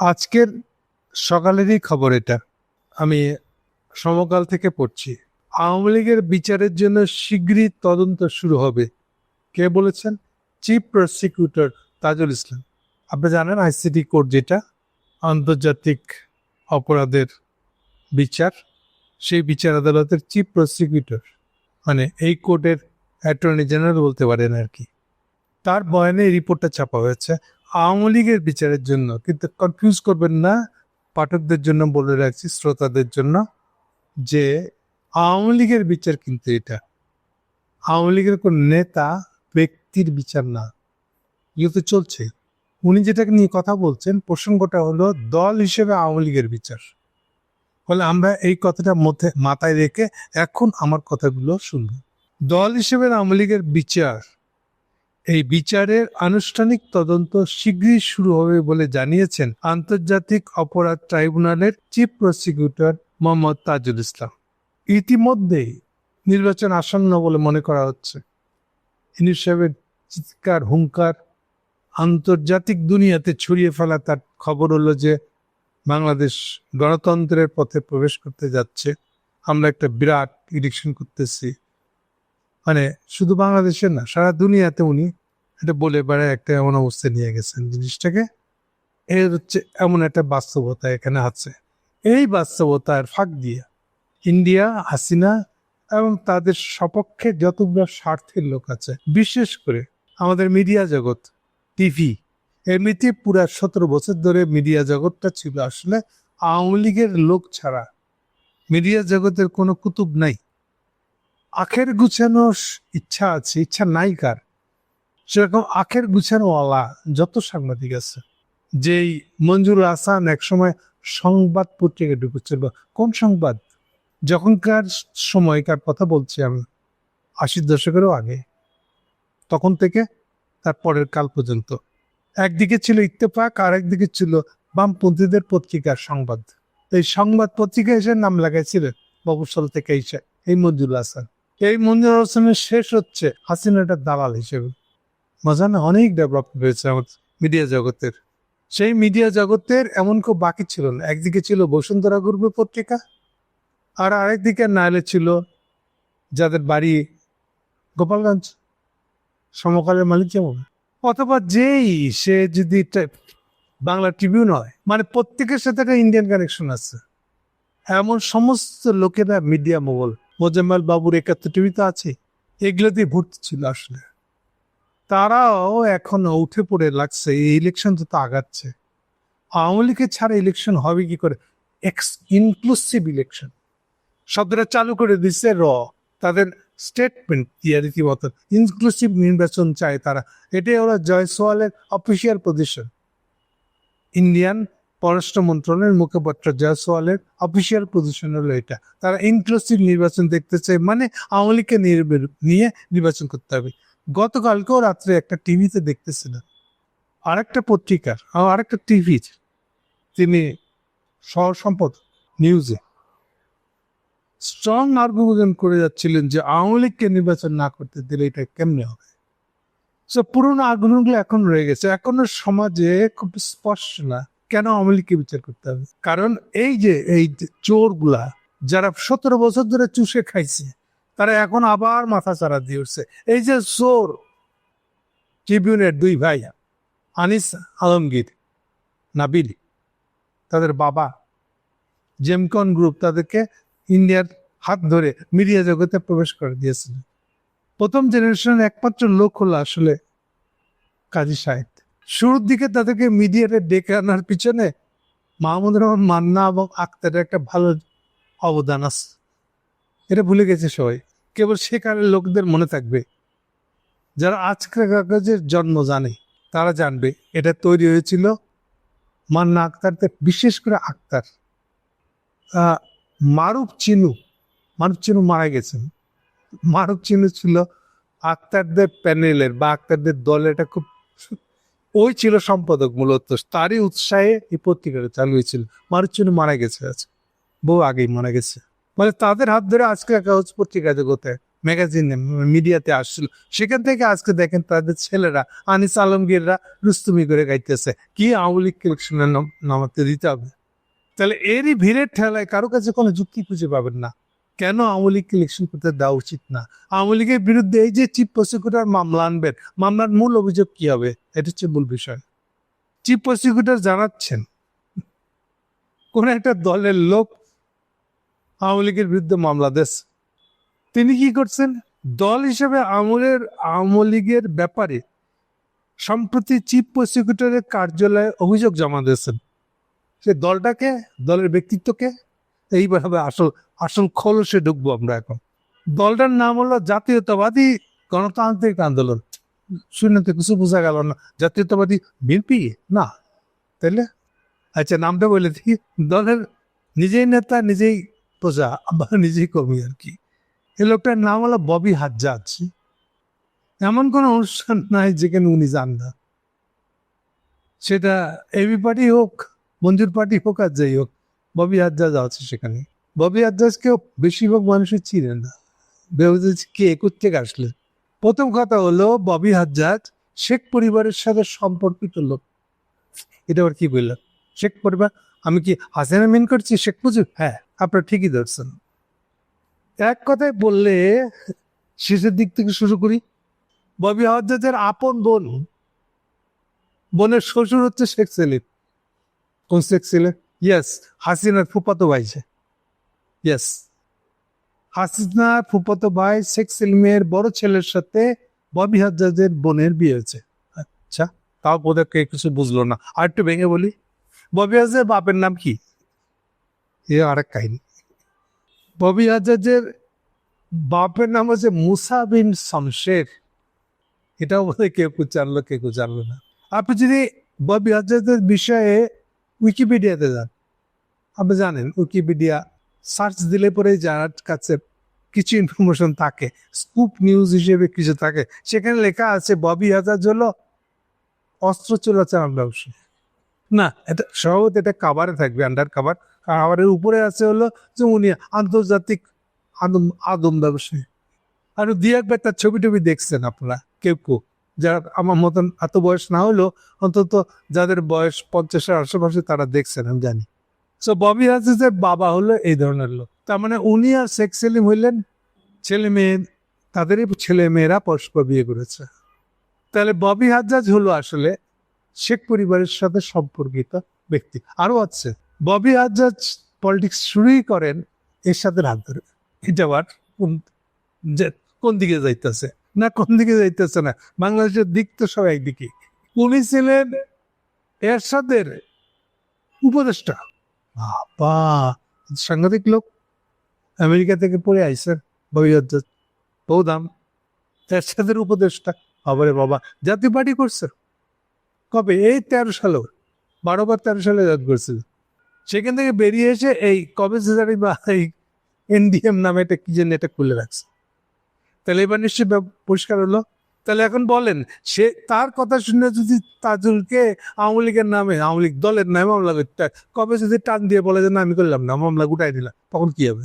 আজকের সকালেরই খবর এটা। আমি সমকাল থেকে পড়ছি। আওয়ামী লীগের বিচারের জন্য শীঘ্রই তদন্ত শুরু হবে। কে বলেছেন? Chief prosecutor Tajul Islam. আপনি জানেন আইসিটি কোর্ট যেটা? আন্তর্জাতিক অপরাধের বিচার। সেই বিচার আদালতের চিফ প্রসিকিউটর মানে এই কোর্টের অ্যাটর্নি জেনারেল বলতে পারেন আর কি। তার বয়ানে রিপোর্টটা ছাপা হয়েছে। আওয়ামী লীগের বিচারের জন্য, কিন্তু কনফিউজ করবেন না, পাঠকদের জন্য বলে রাখছি, শ্রোতাদের জন্য, যে আওয়ামী লীগের বিচার কিন্তু এটা। আওয়ামী লীগের কোন নেতা ব্যক্তির বিচার না। ইয়ে তো চলছে। উনি যেটাকে নিয়ে কথা বলছেন, প্রসঙ্গটা হলো দল হিসেবে আওয়ামী লীগের বিচার। ফলে আমরা এই কথাটা মধ্যে, মাথায় রেখে এখন আমার কথাগুলো শুনব। দল হিসেবে আওয়ামী লীগের বিচার এই বিচারের আনুষ্ঠানিক তদন্ত শীঘ্রই শুরু হবে বলে জানিয়েছেন আন্তর্জাতিক অপরাধ ট্রাইব্যুনালের চিফ প্রসিকিউটর মোহাম্মদ তাজুল ইসলাম। ইতিমধ্যেই নির্বাচন আসন্ন বলে মনে করা হচ্ছে। ইনি সাহেবের চিৎকার, হুঙ্কার আন্তর্জাতিক দুনিয়াতে ছড়িয়ে ফেলা তার খবর হলো যে বাংলাদেশ গণতন্ত্রের পথে প্রবেশ করতে যাচ্ছে। আমরা একটা বিরাট ইলেকশন করতেছি। মানে শুধু বাংলাদেশে না, সারা দুনিয়াতে উনি এটা বলে বেড়ায় একটা এমন অবস্থায় নিয়ে গেছেন জিনিসটাকে। এর হচ্ছে এমন একটা বাস্তবতা এখানে আছে। এই বাস্তবতার ফাঁক দিয়ে ইন্ডিয়া, হাসিনা এবং তাদের সপক্ষে যতগুলো স্বার্থের লোক আছে, বিশেষ করে আমাদের মিডিয়া জগৎ, টিভি, এমনিতে পুরা সতেরো বছর ধরে মিডিয়া জগৎটা ছিল আসলে আওয়ামী লীগের লোক ছাড়া। মিডিয়া জগতের কোনো কুতুব নাই। আখের গুছানো ইচ্ছা আছে, ইচ্ছা নাই কার? সেরকম আখের গুছানোওয়ালা যত সাংবাদিক আছে, যেই মঞ্জুর হাসান একসময় সংবাদ পত্রিকা ঢুকেছিল কোন সংবাদ? যখনকার সময়কার কথা বলছি আমি, আশির দশকেরও আগে, তখন থেকে তার পরের কাল পর্যন্ত। একদিকে ছিল ইত্তেফাক আর একদিকে ছিল বামপন্থীদের পত্রিকার সংবাদ। এই সংবাদ পত্রিকা এসে নাম লাগাইছিলেন মফসল থেকে এসে, এই মঞ্জুর হাসান। এই মঞ্জুর হাসানের শেষ হচ্ছে হাসিনাটা দালাল হিসেবে। মজা না অনেক ডেভেলপ হয়েছে আমাদের মিডিয়া জগতের। সেই মিডিয়া জগতের এমন কেউ বাকি ছিল না। একদিকে ছিল বসুন্ধরা গ্রুপ পত্রিকা, আর আরেকদিকে নাইলে ছিল যাদের বাড়ি গোপালগঞ্জ। সমকালের মালিক যেমন। অথবা যেই সে যদি বাংলা ট্রিবিউন হয় মানে প্রত্যেকের সাথে একটা ইন্ডিয়ান কানেকশন আছে। এমন সমস্ত লোকেরা মিডিয়া মোগল, মোজাম্মেল বাবুর একাত্তর টিভি তো আছে এগুলোতেই ভর্তি ছিল আসলে। তারাও এখন উঠে পড়ে লাগছে, এই ইলেকশন তো আগাচ্ছে। আওয়ামী লীগের ছাড়া ইলেকশন হবে কি করে? এক্স ইনক্লুসিভ ইলেকশন শব্দটা চালু করে দিচ্ছে র। তাদের স্টেটমেন্ট দিয়ে রীতিমতো ইনক্লুসিভ নির্বাচন চায় তারা। এটাই ওরা জয়সওয়ালের অফিসিয়াল পজিশন ইন্ডিয়ান পররাষ্ট্র মন্ত্রণালয়ের মুখপাত্র জয়সওয়ালের অফিসিয়াল পজিশন হলো এটা। তারা ইনক্লুসিভ নির্বাচন দেখতে চায় মানে আওয়ামী লীগকে নিয়ে নির্বাচন করতে হবে। গতকালকেও রাত্রে একটা টিভিতে দেখতেছিলাম আরেকটা পত্রিকার আর আরেকটা টিভির তিনি সহ সম্পদ নিউজে। স্ট্রং আর্গুমেন্ট করে যাচ্ছিলেন যে আওয়ামী লীগকে নির্বাচন না করতে দিলে এটা কেমনে হবে? সো পুরোনো আগ্রহগুলো এখন রয়ে গেছে। এখনও সমাজে খুব স্পষ্ট না কেন আওয়ামী লীগকে বিচার করতে হবে। কারণ এই যে, এই চোরগুলা, যারা সতেরো বছর ধরে চুষে খাইছে তারা এখন আবার মাথা চারা দিয়ে উঠছে। এই যে চোর, ট্রিবিউনের দুই ভাই আনিস আলমগীর, নাবিল, তাদের বাবা, জেমকন গ্রুপ তাদেরকে ইন্ডিয়ার হাত ধরে মিডিয়া জগতে প্রবেশ করে দিয়েছিল। প্রথম জেনারেশনের একমাত্র লোক হলো আসলে কাজী সাহেব। শুরুর দিকে তাদেরকে মিডিয়াতে ডেকে আনার পিছনে মাহমুদ রহমান মান্না এবং আক্তারের একটা ভালো অবদান আছে। এটা ভুলে গেছে সবাই। কেবল সেকালের লোকদের মনে থাকবে। যারা আজকের কাগজের জন্ম জানে, তারা জানবে, এটা তৈরি হয়েছিল মান্না আক্তারদের বিশেষ করে আক্তার। মারুফ চিনু মারুফ চিনু মারা গেছেন। মারুফ চিনু ছিল আক্তারদের প্যানেলের বা আক্তারদের দলের এটা খুব ওই ছিল সম্পাদক মূলত, তারই উৎসাহে এই পত্রিকাটা চালু হয়েছিল। মারুফ চিনু মারা গেছে আজ, বহু আগেই মারা গেছে। মানে তাদের হাত ধরে আজকে কাগজ পত্রিকা জগতে ম্যাগাজিনে মিডিয়াতে আসছিল, সেখান থেকে আজকে দেখেন তাদের ছেলেরা, আনিস আলমগীররা রুস্তুমি করে গাইতেছে। কি আওয়ামী লীগ ইলেকশনে নামাতে দিতে হবে? তাহলে এরই ভিড়ের ঠেলায় কারও কাছে কোনো যুক্তি খুঁজে পাবেন না। কেন আওয়ামী লীগকে ইলেকশন করতে দেওয়া উচিত না? আওয়ামী লীগের বিরুদ্ধে এই যে চিফ প্রসিকিউটর মামলা আনবেন, মামলার মূল অভিযোগ কি হবে? এটা হচ্ছে মূল বিষয়। চিফ প্রসিকিউটর জানাচ্ছেন, কোন একটা দলের লোক আওয়ামী লীগের বিরুদ্ধে মামলা দিয়েছে তিনি কি করছেন? দল হিসেবে আমলের আওয়ামী লীগের ব্যাপারে সম্প্রতি চিফ প্রসিকিউটরের কার্যালয়ে অভিযোগ জমা দিয়েছেন। সে দলটাকে, দলের ব্যক্তিত্বকে, এইভাবে আসল আসল খোলসে ঢুকবো আমরা এখন। দলটার নাম হলো জাতীয়তাবাদী গণতান্ত্রিক আন্দোলন। শুনে তো কিছু বোঝা গেল না, জাতীয়তাবাদী বিএনপি? না, তাইলে? আচ্ছা নামটা বলে দেখি। দলের নিজেই নেতা, নিজেই প্রজা বা নিজেই কর্মী আর কি। এই লোকটার নাম হলো ববি হাজ্জাজ। এমন কোন অনুষ্ঠান নাই যেখানে উনি যান না। সেটা এবি পার্টি হোক, মঞ্জুর পার্টি হোক আর যাই হোক, ববি হাজ্জাজ আছে সেখানে। ববি হাজ্জাজকেও বেশিরভাগ মানুষই চিনে না। কে থেকে আসলে? প্রথম কথা হলো, ববি হাজ্জাজ শেখ পরিবারের সাথে সম্পর্কিত লোক। এটা আবার কি বললাম শেখ পরিবার, আমি কি হাসিনা মিন করছি, শেখ মুজিব? হ্যাঁ। আপনার ঠিকই ধরছেন। এক কথায় বললে শেষের দিক থেকে শুরু করি। ববি হাজ্জাজের আপন বোন। বোনের শ্বশুর হচ্ছে শেখ সেলিম। কোন শেখ সেলিম? ইয়েস হাসিনার ফুপাতো ভাই সে। ইয়েস হাসিনার ফুপাতো ভাই শেখ সেলিমের বড় ছেলের সাথে ববি হাজ্জাজের বোনের বিয়ে হয়েছে। আচ্ছা তাও বোধহয় কিছু বুঝলো না। আর একটু ভেঙে বলি। ববি হাজার বাপের নাম কি? এ আরেক কাহিনী। ববি হাজাজের বাপের নাম হচ্ছে মুসা বিন শমশের। এটাও হয় কেউ কেউ জানলো, কেউ কেউ জানলো না। আপনি যদি ববি হাজাজের বিষয়ে উইকিপিডিয়াতে যান, আপনি জানেন উইকিপিডিয়া সার্চ দিলে পরে যার কাছে কিছু ইনফরমেশন থাকে, স্কুপ নিউজ হিসেবে কিছু থাকে, সেখানে লেখা আছে ববি হাজাজ হলো অস্ত্র চোরাচালান ব্যবসা না, এটা সহজ, এটা কাভারে থাকবে আন্ডার কাভার কাভারের উপরে আছে হলো যে উনি আন্তর্জাতিক আদম আদম ব্যবসায়ী। আর দিয়ে একবার তার ছবি টবি দেখছেন আপনারা, কেউ কেউ। যারা আমার মতন এত বয়স না হলেও অন্তত যাদের বয়স পঞ্চাশের আশেপাশে তারা দেখছেন, আমি জানি। সো ববি হাজিজের বাবা হলো এই ধরনের লোক। তার মানে উনি আর শেখ সেলিম হইলেন ছেলে মেয়ে, তাদেরই ছেলে মেয়েরা পরস্পর বিয়ে করেছে। তাহলে ববি হাজ্জাজ হলো আসলে শেখ পরিবারের সাথে সম্পর্কিত ব্যক্তি। আরও আছে। ববি হাজ্জাজ পলিটিক্স শুরুই করেন এর সাথে হাত ধরে। এটা আবার কোন- কোন দিকে যাইতেছে? না, কোন দিকে যাইতেছে না। বাংলাদেশের দিক তো সব একদিকে। উনি ছিলেন এরশাদের উপদেষ্টা। বাবা, সাংঘাতিক লোক। আমেরিকা থেকে পড়ে আইসেন ববি হাজ্জাজ বৌদাম এরশাদের উপদেষ্টা। আবারে বাবা, জাতীয় পার্টি করছে। কবে? এই তেরো সালে। বারো বার তেরো সালে জাত করছিল। সেখান থেকে বেরিয়ে এসে এই কবে সিজারি বা এই এনডিএম নামে এটা কি যেন এটা খুলে রাখছে। তাহলে এবার নিশ্চয়ই পরিষ্কার হলো। তাহলে এখন বলেন, সে তার কথা শুনে যদি তাজুলকে আওয়ামী লীগের নামে, আওয়ামী লীগ দলের নামে মামলা করতে কবে যদি টান দিয়ে বলে যে না, আমি করলাম না, মামলা গুটাই দিলাম, তখন কি হবে?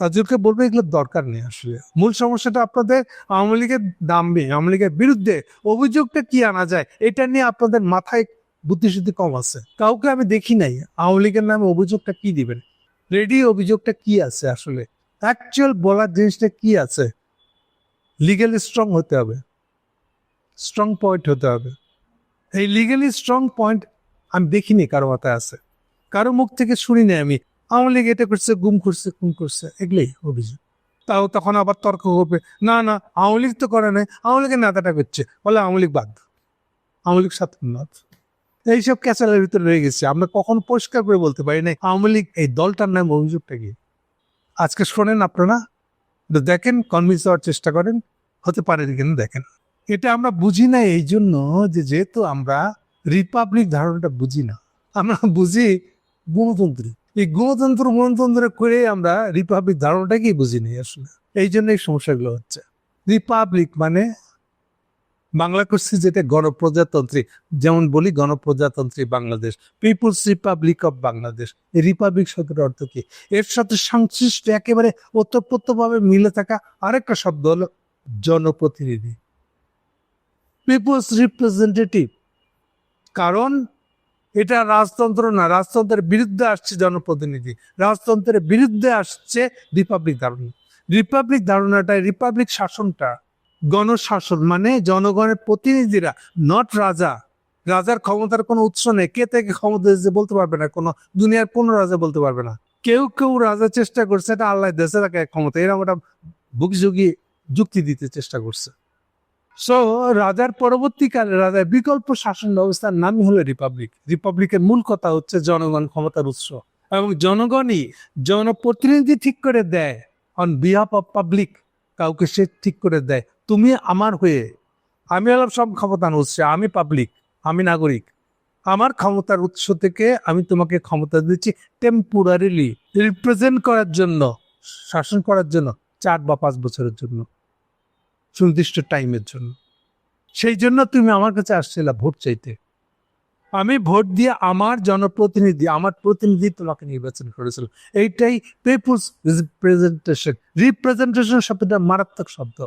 তাজুলকে বলবে এগুলো দরকার নেই আসলে। মূল সমস্যাটা আপনাদের আওয়ামী লীগের দামবে আওয়ামী লীগের বিরুদ্ধে অভিযোগটা কি আনা যায়, এটা নিয়ে আপনাদের মাথায় বুদ্ধিশুদ্ধি কম আছে। কাউকে আমি দেখি নাই। আওয়ামী লীগের নামে অভিযোগটা কি দিবেন? রেডি অভিযোগটা কি আছে আসলে? অ্যাকচুয়াল বলার জিনিসটা কি আছে? লিগালি স্ট্রং হতে হবে। স্ট্রং পয়েন্ট হতে হবে। এই লিগালি স্ট্রং পয়েন্ট আমি দেখিনি কারও মাথায় আছে। কারও মুখ থেকে শুনি নাই আমি। আওয়ামী লীগ এটা করছে, গুম করছে গুম করছে, এগুলোই অভিযোগ। তাও তখন আবার তর্ক হবে। না না, আওয়ামী লীগ তো করে নাই। আওয়ামী লীগের নেতাটা করছে। বলে আওয়ামী লীগ বাদ আওয়ামী লীগ সাথে এইসব ক্যাচালের ভিতরে রয়ে গেছে। আমরা কখন পরিষ্কার করে বলতে পারি না আওয়ামী লীগ এই দলটার নাম অভিযোগটা কি? আজকে শোনেন আপনারা দেখেন কনভিন্স হওয়ার চেষ্টা করেন, হতে পারে কিনা দেখেন। এটা আমরা বুঝি না, এই জন্য যে যেহেতু আমরা রিপাবলিক ধারণাটা বুঝি না, আমরা বুঝি গণতন্ত্রী। এই গণতন্ত্র গণতন্ত্র করে আমরা রিপাবলিক ধারণাটাকেই বুঝি নি আসলে। এই জন্য এই সমস্যাগুলো হচ্ছে। রিপাবলিক মানে বাংলা করছি যেটা গণপ্রজাতন্ত্রী, যেমন বলি গণপ্রজাতন্ত্রী Bangladesh people's republic of Bangladesh republic শব্দের অর্থ কি? এর সাথে সংশ্লিষ্ট একেবারে ওতপ্রোতভাবে মিলে থাকা আরেকটা শব্দ হলো জনপ্রতিনিধি। পিপুলস রিপ্রেজেন্টেটিভ কারণ এটা রাজতন্ত্র না, রাজতন্ত্রের বিরুদ্ধে আসছে জনপ্রতিনিধি, রাজতন্ত্রের বিরুদ্ধে আসছে রিপাবলিক ধারণা। রিপাবলিক ধারণাটা রিপাবলিক শাসনটা গণশাসন মানে জনগণের প্রতিনিধিরা নট রাজা। রাজার ক্ষমতার কোনো উৎস নেই। কে থেকে ক্ষমতা বলতে পারবে না। কোনো দুনিয়ার কোনো রাজা বলতে পারবে না। কেউ কেউ রাজা চেষ্টা করছে, এটা আল্লাহ দেশে তাকে ক্ষমতা। এরকম একটা বুকযুগী যুক্তি দিতে চেষ্টা করছে। সো রাজার পরবর্তীকালে, রাজার বিকল্প শাসন ব্যবস্থার নামই হলো রিপাবলিক রিপাবলিকের মূল কথা হচ্ছে জনগণ ক্ষমতার উৎস। এবং জনগণই জনপ্রতিনিধি ঠিক করে দেয়। অন বিহাফ অফ পাবলিক কাউকে সে ঠিক করে দেয়। তুমি আমার হয়ে, আমি হলাম সব ক্ষমতার উৎস, আমি পাবলিক আমি নাগরিক। আমার ক্ষমতার উৎস থেকে আমি তোমাকে ক্ষমতা দিচ্ছি টেম্পোরারিলি রিপ্রেজেন্ট করার জন্য, শাসন করার জন্য, চার বা পাঁচ বছরের জন্য, সুনির্দিষ্ট টাইমের জন্য। সেই জন্য তুমি আমার কাছে আসছিলে ভোট চাইতে। আমি ভোট দিয়ে আমার জনপ্রতিনিধি, আমার প্রতিনিধি তোমাকে নির্বাচন করেছিল। এইটাই পিপুলস রিপ্রেজেন্টেশন রিপ্রেজেন্টেশন শব্দটা মারাত্মক শব্দ।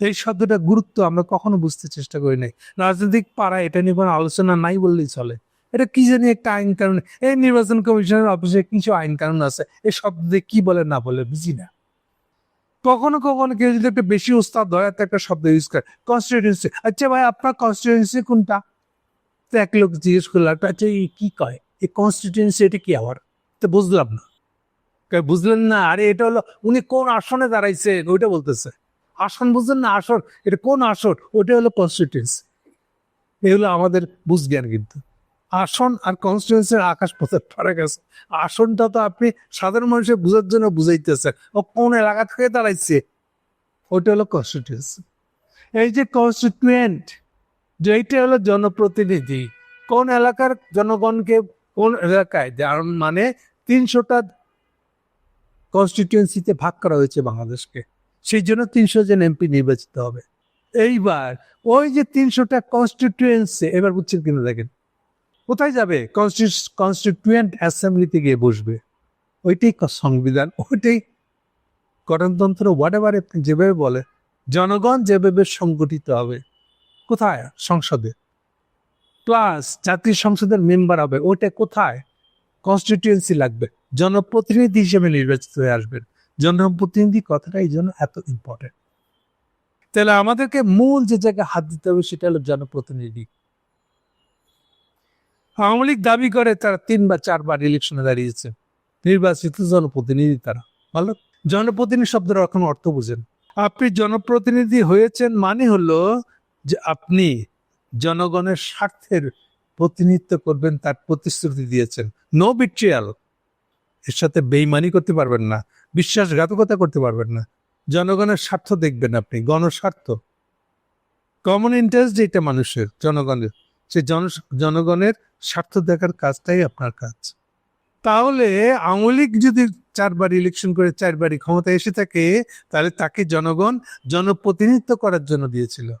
এই শব্দটা গুরুত্ব আমরা কখনো বুঝতে চেষ্টা করি নাই। রাজনৈতিক পাড়া এটা নিয়ে কোনো আলোচনা নাই বললেই চলে। এটা কি জানি একটা আইন কানুন। এই নির্বাচন কমিশনের অফিসে কিছু আইন কানুন আছে। এই শব্দ কি বলে না বলে বুঝি না। কখনো কখনো কেউ যদি একটা বেশি উস্তাদ হয় তো একটা শব্দ ইউজ করে। কনস্টিটিউন্সি আচ্ছা ভাই, আপনার কনস্টিটিউন্সি কোনটা? তো এক লোক জিজ্ঞেস করল একটা আচ্ছা এই কি কয়? এই কনস্টিটিউন্সি এটা কি আবার? তো বুঝলাম না। বুঝলেন না? আরে, এটা হলো, উনি কোন আসনে দাঁড়াইছেন? ওইটা বলতেছে। আসন বুঝলেন না আসন এটা কোন আসন ওটা হলো কনস্টিটিউন্সি এগুলো আমাদের বুঝজ্ঞান কিন্তু। আসন আর কনস্টিটিউন্সির আকাশ পথের ফারাক আছে। আসনটা তো আপনি সাধারণ মানুষের বোঝার জন্য বুঝাইতেছেন। ও কোন এলাকা থেকে দাঁড়াইছে? ওটা হলো কনস্টিটিউন্সি এই যে কনস্টিটিউয়েন্ট যে এইটা হলো জনপ্রতিনিধি। কোন এলাকার জনগণকে কোন এলাকায় মানে তিনশোটা কনস্টিটিউয়েন্সিতে ভাগ করা হয়েছে বাংলাদেশকে। সেই জন্য তিনশো জন এমপি নির্বাচিত হবে। এইবার ওই যে তিনশোটা কনস্টিটিউয়েন্সি এবার বুঝছেন কিনা দেখেন। কোথায় যাবে? কনস্টিটিউয়েন্ট অ্যাসেম্বলিতে গিয়ে বসবে। ওইটাই সংবিধান, ওইটাই গণতন্ত্র হোয়াট এভার যেভাবে বলে, জনগণ যেভাবে সংগঠিত হবে, কোথায়? সংসদে। প্লাস জাতীয় সংসদের মেম্বার হবে, ওইটা কোথায়? কনস্টিটিউয়েন্সি লাগবে। জনপ্রতিনিধি হিসেবে নির্বাচিত হয়ে আসবেন। জনপ্রতিনিধি কথাটা এই জন্য এত ইম্পর্টেন্ট তাহলে আমাদেরকে মূল যে জায়গায় হাত দিতে হবে সেটা হলো জনপ্রতিনিধি। আওয়ামী লীগ দাবি করে তারা তিন বা চারবার ইলেকশনে দাঁড়িয়েছে। নির্বাচিত জনপ্রতিনিধি তারা। ভালো? জনপ্রতিনিধি শব্দের এখন অর্থ বুঝেন? আপনি জনপ্রতিনিধি হয়েছেন মানে হলো যে আপনি জনগণের স্বার্থের প্রতিনিধিত্ব করবেন, তার প্রতিশ্রুতি দিয়েছেন। নো বিট্রিয়াল এর সাথে বেইমানি করতে পারবেন না। বিশ্বাসঘাতকতা করতে পারবেন না। জনগণের স্বার্থ দেখবেন আপনি, গণস্বার্থ। কমন ইন্টারেস্ট যেটা মানুষের, জনগণের, সে জন জনগণের স্বার্থ দেখার কাজটাই আপনার কাজ। তাহলে লীগ যদি চারবার ইলেকশন করে চারবারই ক্ষমতায় এসে থাকে, তাহলে তাকে জনগণ জনপ্রতিনিধিত্ব করার জন্য দিয়েছিল।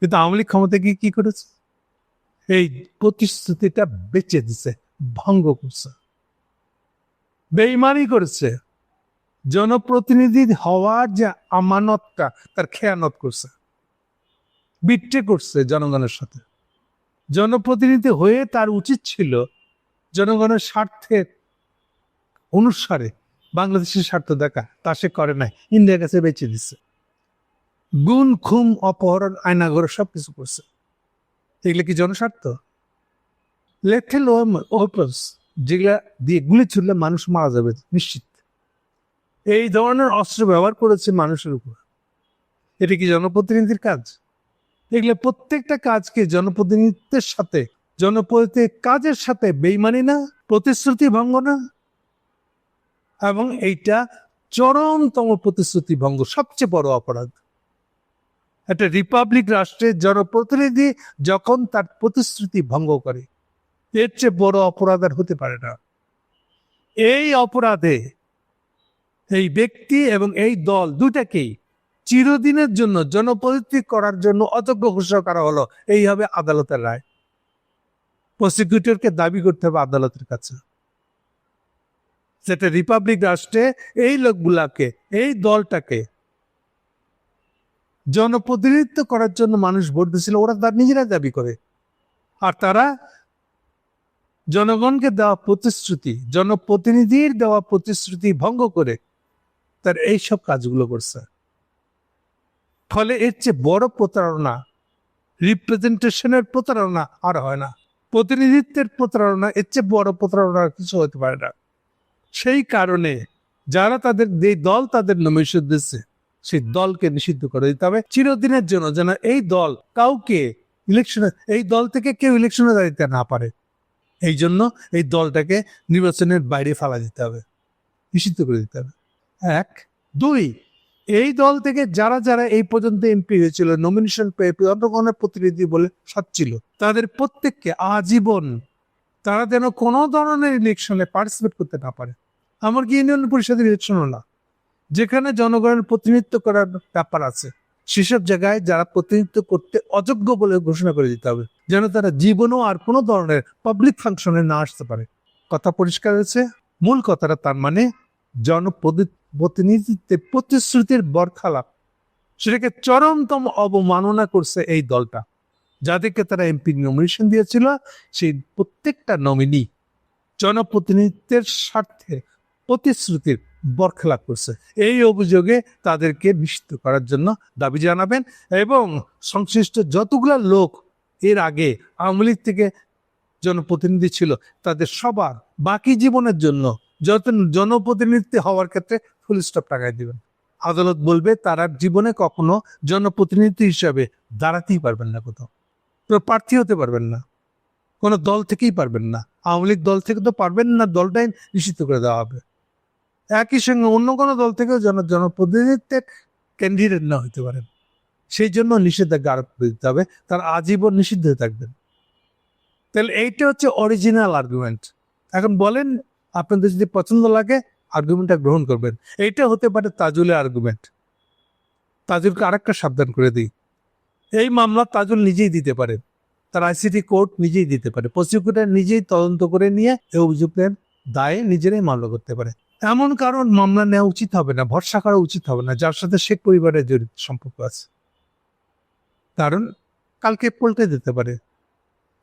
কিন্তু আওয়ামী ক্ষমতা গিয়ে কি করেছে? এই প্রতিশ্রুতিটা বেঁচে দিছে, ভঙ্গ করছে। বেইমানি করেছে। জনপ্রতিনিধি হওয়ার যে আমানতটা, তার খেয়ানত করছে। বিট্রে করছে জনগণের সাথে। জনপ্রতিনিধি হয়ে তার উচিত ছিল জনগণের স্বার্থের অনুসারে বাংলাদেশের স্বার্থ দেখা। তা সে করে নাই। ইন্ডিয়ার কাছে বেঁচে দিচ্ছে গুণ, খুম, অপহরণ আয়নাঘর সব কিছু করছে। এগুলো কি জনস্বার্থ? লেথেল ওপেন্স যেগুলা দিয়ে গুলি ছুড়লে মানুষ মারা যাবে নিশ্চিত। এই ধরনের অস্ত্র ব্যবহার করেছে মানুষের উপর। এটা কি জনপ্রতিনিধির কাজ? এগুলো প্রত্যেকটা কাজকে জনপ্রতিনিধিত্বের সাথে জনপ্রতিনিধি কাজের সাথে বেইমানি না, প্রতিশ্রুতি ভঙ্গ না। এবং এইটা চরমতম প্রতিশ্রুতি ভঙ্গ, সবচেয়ে বড় অপরাধ। একটা রিপাবলিক রাষ্ট্রের জনপ্রতিনিধি যখন তার প্রতিশ্রুতি ভঙ্গ করে, এর চেয়ে বড় অপরাধ আর হতে পারে না। এই অপরাধে এই ব্যক্তি এবং এই দল দুটাকেই চিরদিনের জন্য জনপ্রতিনিধি করার জন্য অযোগ্য ঘোষণা করা হলো। এই হবে আদালতের রায়। প্রসিকিউটরকে দাবি করতে হবে আদালতের কাছে। যেটা রিপাবলিক রাষ্ট্রে এই লোকগুলাকে, এই দলটাকে জনপ্রতিনিধিত্ব করার জন্য মানুষ ভোট দিয়েছিল, ওরা তার নিজেরা দাবি করে। আর তারা জনগণকে দেওয়া প্রতিশ্রুতি, জনপ্রতিনিধির দেওয়া প্রতিশ্রুতি ভঙ্গ করে তার এই সব কাজগুলো করছে। ফলে এর চেয়ে বড় প্রতারণা রিপ্রেজেন্টেশনের প্রতারণা আর হয় না। প্রতিনিধিত্বের প্রতারণা, এর চেয়ে বড় প্রতারণা কিছু হতে পারে না। সেই কারণে যারা তাদের যে দল তাদের নমিনেশন দিচ্ছে, সেই দলকে নিষিদ্ধ করে দিতে হবে। চিরদিনের জন্য যেন এই দল কাউকে ইলেকশনে এই দল থেকে কেউ ইলেকশনে দাঁড়িয়ে না পারে। এই জন্য এই দলটাকে নির্বাচনের বাইরে ফেলা দিতে হবে, নিষিদ্ধ করে দিতে হবে। এক। দুই, এই দল থেকে যারা যারা এই পর্যন্ত এমপি হয়েছিল নমিনেশন পেয়ে জনগণের প্রতিনিধি বলে সাচ্ছিল তাদের প্রত্যেককে আজীবন তারা যেন কোনো ধরনের ইলেকশনে পার্টিসিপেট করতে না পারে। আমার কি ইউনিয়ন পরিষদের ইলেকশন না, যেখানে জনগণের প্রতিনিধিত্ব করার ব্যাপার আছে। সেসব জায়গায় যারা প্রতিনিধিত্ব করতে অযোগ্য বলে ঘোষণা করে দিতে হবে, যেন তারা জীবনও আর কোনো ধরনের পাবলিক ফাংশনে না আসতে পারে। কথা পরিষ্কার হয়েছে। মূল কথাটা তার মানে জনপ্রতিনিধিত্বের প্রতিশ্রুতির বরখালাপ। সেটাকে চরমতম অবমাননা করছে এই দলটা। যাদেরকে তারা এমপি নমিনেশন দিয়েছিল, সেই প্রত্যেকটা নমিনি জনপ্রতিনিধিত্বের স্বার্থে প্রতিশ্রুতির বরখেলাপ করছে। এই অভিযোগে তাদেরকে নিষিদ্ধ করার জন্য দাবি জানাবেন এবং সংশ্লিষ্ট যতগুলা লোক এর আগে আওয়ামী লীগ থেকে জনপ্রতিনিধি ছিল, তাদের সবার বাকি জীবনের জন্য যত জনপ্রতিনিধি হওয়ার ক্ষেত্রে ফুল স্টপ টাকায় দিবেন। আদালত বলবে তারা জীবনে কখনো জনপ্রতিনিধি হিসাবে দাঁড়াতেই পারবেন না কোথাও। তো প্রার্থী হতে পারবেন না। কোনো দল থেকেই পারবেন না। আওয়ামী লীগ দল থেকে তো পারবেন না দলটাই নিষিদ্ধ করে দেওয়া হবে। একই সঙ্গে অন্য কোনো দল থেকেও জন জনপ্রতিনিধিত্বের ক্যান্ডিডেট না হতে পারেন সেই জন্য নিষেধাজ্ঞা আরোপ করে দিতে হবে, তার আজীবন নিষিদ্ধ হয়ে থাকবেন। তাহলে এইটা হচ্ছে অরিজিনাল আর্গুমেন্ট এখন বলেন, আপনাদের যদি পছন্দ লাগে আর্গুমেন্টটা গ্রহণ করবেন। এইটা হতে পারে তাজুলের আর্গুমেন্ট তাজুলকে আরেকটা সাবধান করে দিই। এই মামলা তাজুল নিজেই দিতে পারে। তার আইসিটি কোর্ট নিজেই দিতে পারে। প্রসিকিউটর নিজেই তদন্ত করে নিয়ে এই অভিযুক্তের দায়ে নিজেরাই মামলা করতে পারে। এমন কারণ মামলা নেওয়া উচিত হবে না, ভরসা করা উচিত হবে না, যার সাথে শেখ পরিবারের জড়িত সম্পর্ক আছে। কারণ কালকে পল্টে দিতে পারে।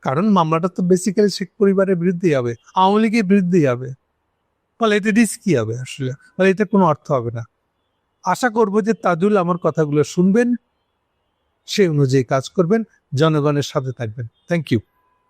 কারণ মামলাটা তো বেসিক্যালি শেখ পরিবারের বিরুদ্ধেই হবে, আওয়ামী লীগের বিরুদ্ধেই হবে। ফলে এটা রিস্কি হবে আসলে? ফলে এতে কোনো অর্থ হবে না। আশা করব যে তাদুল আমার কথাগুলো শুনবেন সেই অনুযায়ী কাজ করবেন, জনগণের সাথে থাকবেন। Thank you